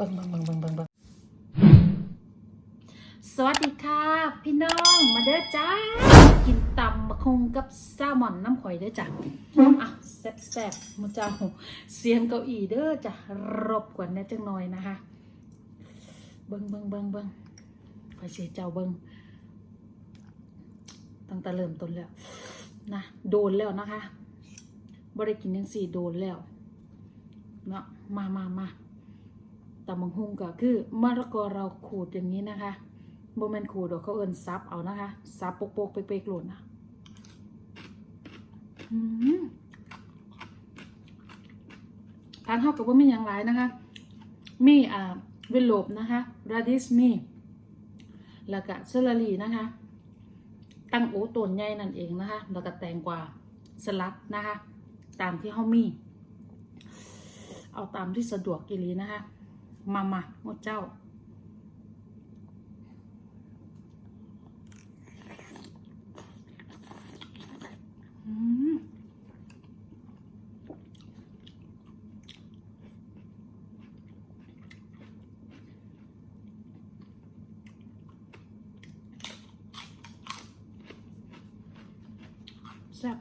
บิ่งเบิ่งเบิ่งเบิ่งเบิ่งเบิ่งสวัสดีค่ะพี่น้องมาเด้อจ้า กินตำมะคงกับแซลมอนน้ำข่อยเด้อจ้ะอะแซ่บๆมาเจ้าเสียงเก้าอี้เด้อจ้ะรบกวนแน่จังหน่อยนะคะ เบิ่งเบิ่งเบิ่งเบิ่งข่อยเสียเจ้าเบิ่งตั้งแต่เริ่มต้นแล้วนะโดนแล้วนะคะบ่ได้กินยังสี่โดนแล้วเนาะมามามา ตำบังฮุงก็คือมะละกอเราขูดอย่างนี้นะคะบ่แมนขูดดอกเขาเอินซับเอานะคะซับโปกๆเป๊กๆหล่นนะอืมทานเท่ากับว่ามีอย่างไรนะคะ มีอ่าเวลโลบนะคะราดิสมีแล้วก็เซลารีนะคะ ตั้งโอต้นใหญ่นั่นเองนะคะ แล้วก็แตงกวาสลัดนะคะ ตามที่เขามี เอาตามที่สะดวกกิลีนะคะ มามาหมดเจ้าอืมแซ่บ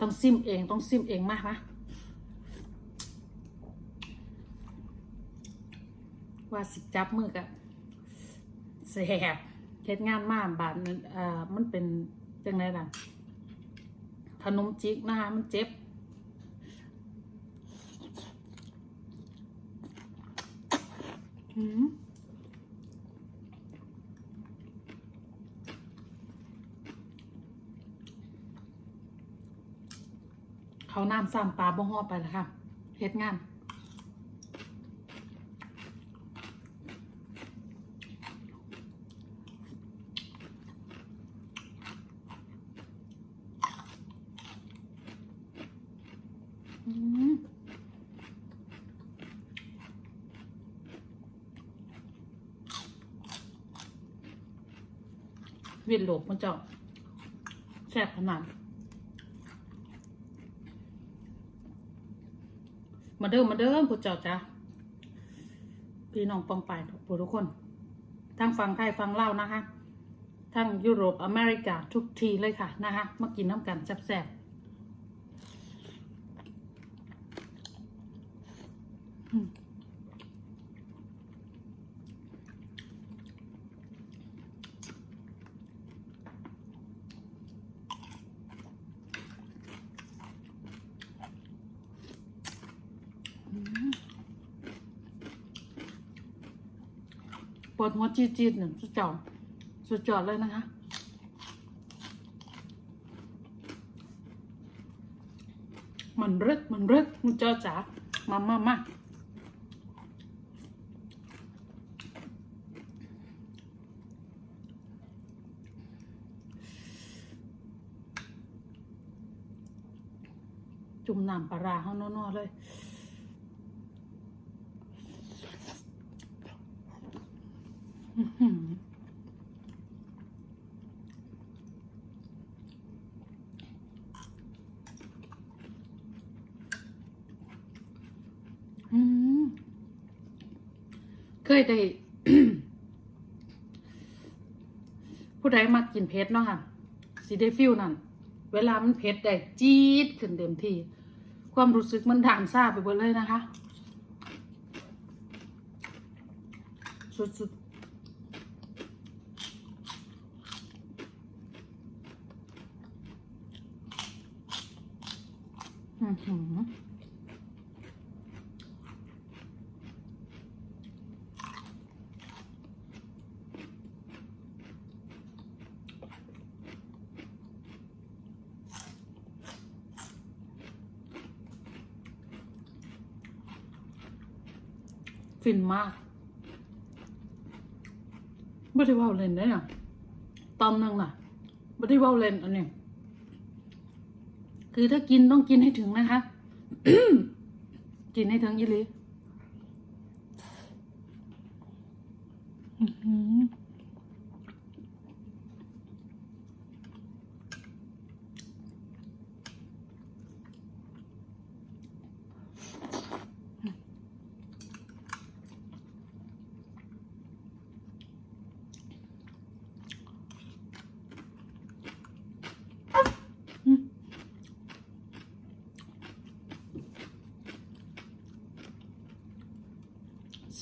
ต้องซิมเอง ต้องซิมเองมากนะ ว่าสิจับมือกับแสบเฮ็ดงานมากบาดมันเอ่อมันเป็นจังไดล่ะขนมจิกนะคะมันเจ็บ อืมเขาน้ำซ้ำปลาบ่ฮอไปแล้วค่ะเฮ็ดงาน เวียนโหลบมันเจ้าแซ่บขนาดมาเดิมมาเดิมผู้เจ้าจ้าพี่น้องปองไปผู้ทุกคนทั้งฟังไทยฟังเล่านะคะทั้งยุโรปอเมริกาทุกทีเลยค่ะนะคะมากินน้ำกันแซ่บๆอืม ปวดหัวจี๊ดๆหนึ่งสุดจอดสุดจอดเลยนะคะมันเรึกมันเรึกมันเจ้าจ๋ามามามา น้ำปลาร้าเขานอๆเลยอื้อหืออืมเคยได้ผู้ใดมากินเผ็ดเนาะค่ะสิได้ฟิลนั่น เวลามันเผ็ดได้จี๊ดขึ้นเต็มที่ ความรู้สึกมันด่านซาไปหมดเลยนะคะ สุดๆอื้อหือ ฟินมากไม่ได้เว่าเล่นได้น่ะตอนนึงน่ะไม่ได้เว่าเล่นอันนี้คือถ้ากินต้องกินให้ถึงนะคะ กินให้ถึงยี่ลีอื้อหือ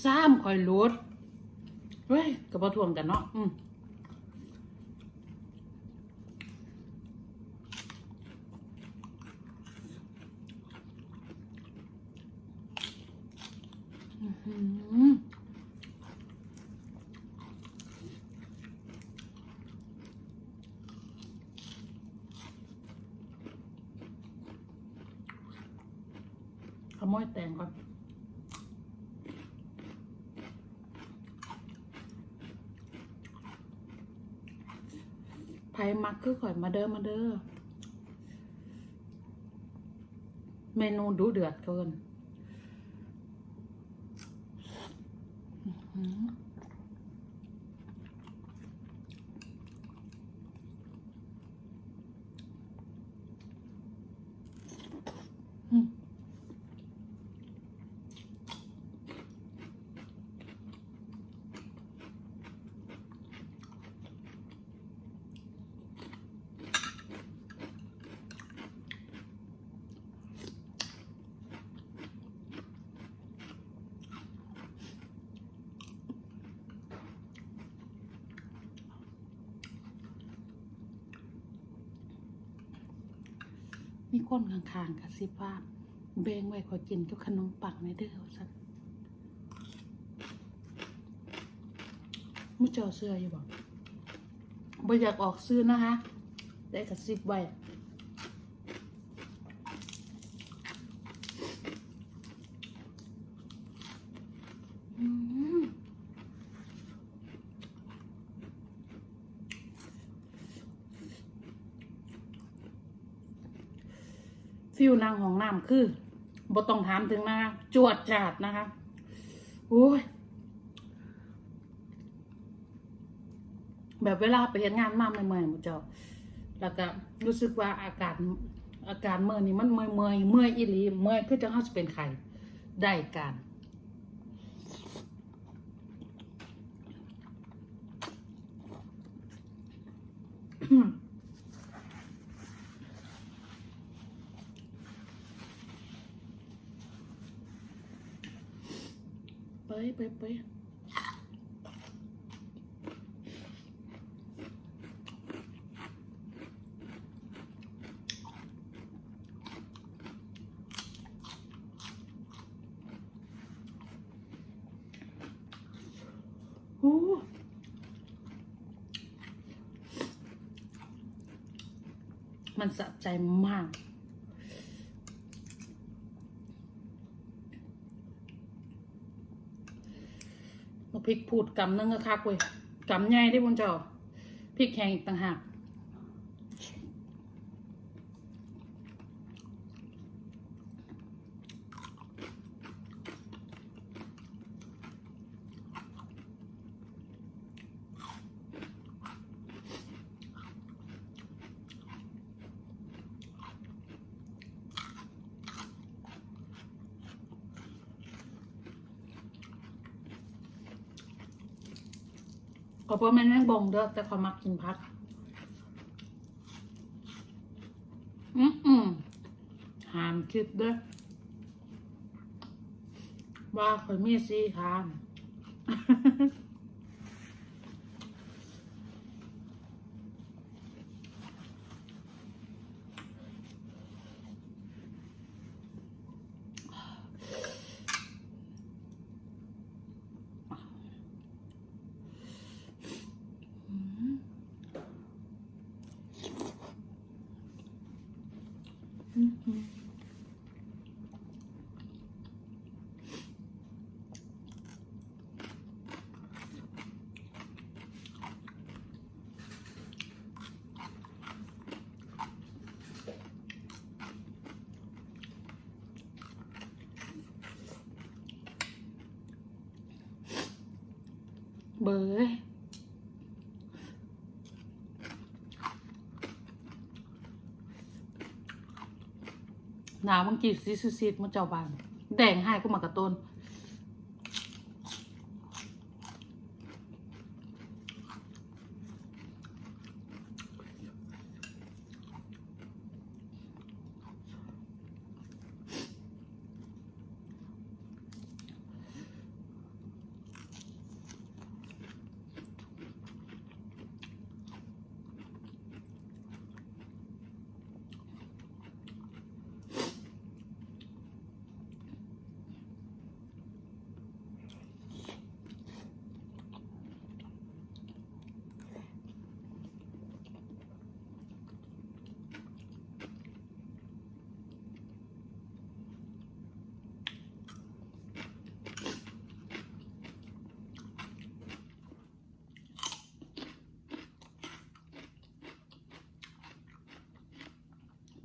ซ้ำคอยลดเฮ้ยก็บ่ทวงกันเนาะอืมขโมยแตงก่อน ไผ มักคือข่อยมาเด้อมาเด้อเมนูดูเดือดเกินอื้ มีคนข้างๆกระซิบว่าเบงไว้ขอกินกับขนมปังในเด้อสักมุเจ้าเสื้ออยู่บ่บ่อยากออกซื้อนะคะ ได้กระซิบไว้ อืม ฟิวนางของน้ำคือบ่ต้องถามถึงนะคะ จวดจาดนะคะโอ้ยแบบเวลาไปเห็นงานมาเมื่อยๆหมดเจ้าแล้วก็รู้สึกว่าอากาศอาการเมื่อยนี่มันเมื่อยเมื่อยเมื่อยอีหลีเมื่อยคือจะเขาจะเป็นไข่ได้การไปไปไปโอ้มันสะใจมาก มา พริกพูดกำนึงก็คักเว้ยกำใหญ่ได้บนจอพริกแห้งอีกต่างหาก ขอเพราะมันแม่งบงเด้อแต่ขอมักกินพัก อืมอืมหามคิดเด้อว่าคอยมีสีหาม เบย หนาวมังกีซีซีดมันเจ้าบานแดงให้ก็มากระต้น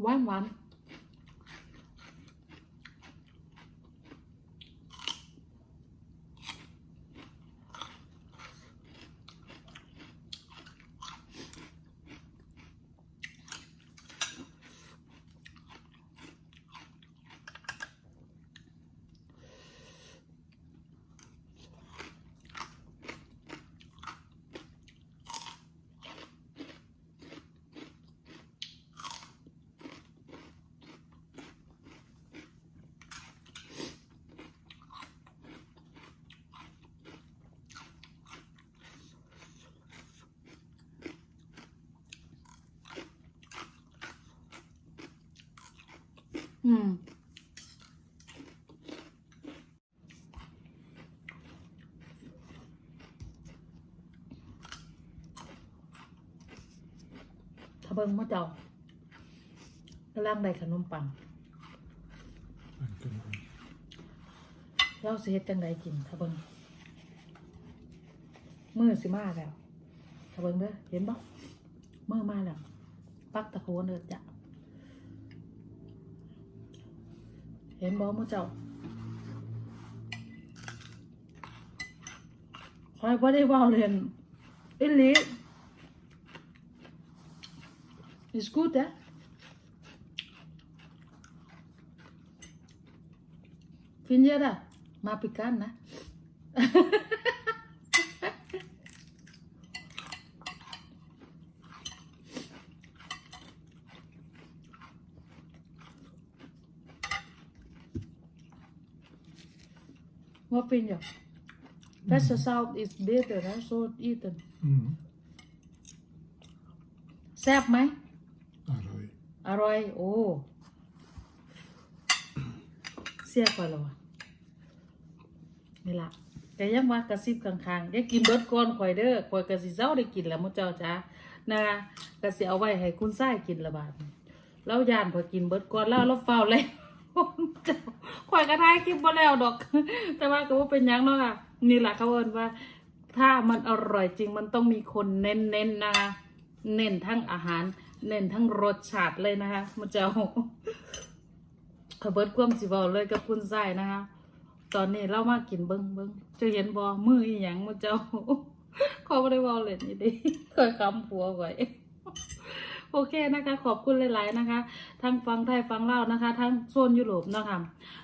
หว อืมถ้าเบิ่งมาเจ้ากำลังได้ขนมปัง มันก็มันเราสิเฮ็ดจังไดกินถ้าเบิ่งมือสิมาแล้วถ้าเบิ่งเด้อเห็นบ่มือมาแล้วปักตะโคนเด้อจ้ะ ห็นบ่มูเจ้าคอยว่าได้ว่าเรียนอิลิ is good นะฟินเจอะมาปิกันนะ je? Beste zout is beter, hè? Zo eten. อืมแซ่บไหม อร่อยอร่อย โอ้ เสียก่อนแล้ววะนี่ล่ะแต่ยังว่ากระซิบข้างๆอย่ากินเบิดก่อนข่อยเด้อข่อยกะสิเจ้าได้กินแล้วมื้อเจ้าจ้านะคะกะสิเอาไว้ให้คุณชายกินละบาดนี้แล้วย่านข่อยกินเบิดก่อนแล้วเราเฝ้าเลย เจ้าข่อยก็ถ่ายคลิปบ่แล้วดอก แต่ว่าก็บ่าเป็นหยังเนาะค่ะ นี่แหล่ะเขาเอินว่า ถ้ามันอร่อยจริงมันต้องมีคนเน้นๆนะคะเน้นทั้งอาหาร เน้นทั้งรสชาติเลยนะคะมันจะเอาขอเบิดความสิบอเลยกับคุณไส้นะคะ ตอนนี้เรามากินเบิ้งเบิ้งจะเห็นบอมืออีหยังมันจะเอาขอไม่ได้บอเลยนี่ดิเคยคำผัวไว้ โอเคนะคะ ขอบคุณหลาย ๆ นะคะ ทั้งฟังไทยฟังเล่านะคะ ทั้งโซนยุโรปนะคะ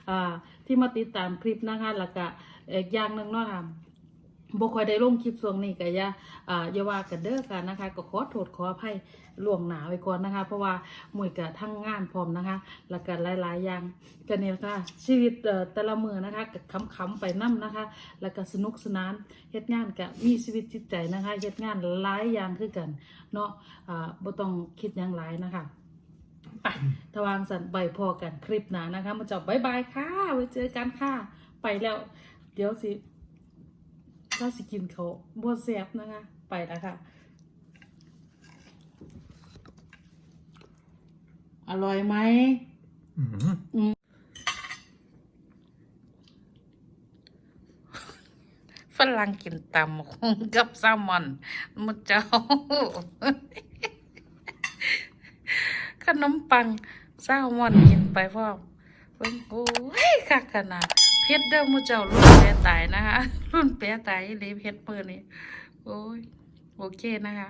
อ่าที่มาติดตามคลิปนะคะแล้วก็อีกอย่างหนึ่งเนาะค่ะ บ่ค่อยได้ลงคลิปช่วงนี้ก็อย่าอ่าอย่าว่ากันเด้อกันนะคะ ก็ขอโทษขออภัยล่วงหนาไว้ก่อนนะคะ เพราะว่าหมวยกับทั้งงานพร้อมนะคะ แล้วก็หลายๆอย่างก็เนี่ยค่ะ ชีวิตเอ่อแต่ละมือนะคะก็ขำๆไปนํนะคะ แล้วก็สนุกสนานเฮ็ดงานก็มีชีวิตจิตใจนะคะเฮ็ดงานหลายอย่างคือกัน เนาะอ่าบ่ต้องคิดหยังหลายนะคะไปทวางสันใบพอกันคลิปหนานะคะ มาจบบายบายค่ะไว้เจอกันค่ะ ไปแล้ว เดี๋ยวสิ ถ้าสิกินเขาบัวแซบนะคะ ไปแล้วค่ะ อร่อยไหมอืมฝรั่งกินตำคงกับแซลมอนมุเจ้า ขนมปังแซลมอนกินไปพ่อเพิ่งโอ้ยคักขนาด ฮ็ดเด้อมุเจ้ารุ่นแปรตายนะคะ รุ่นแปรตายอีหลีเพชรมือนี่โอ้ยโอเคนะคะ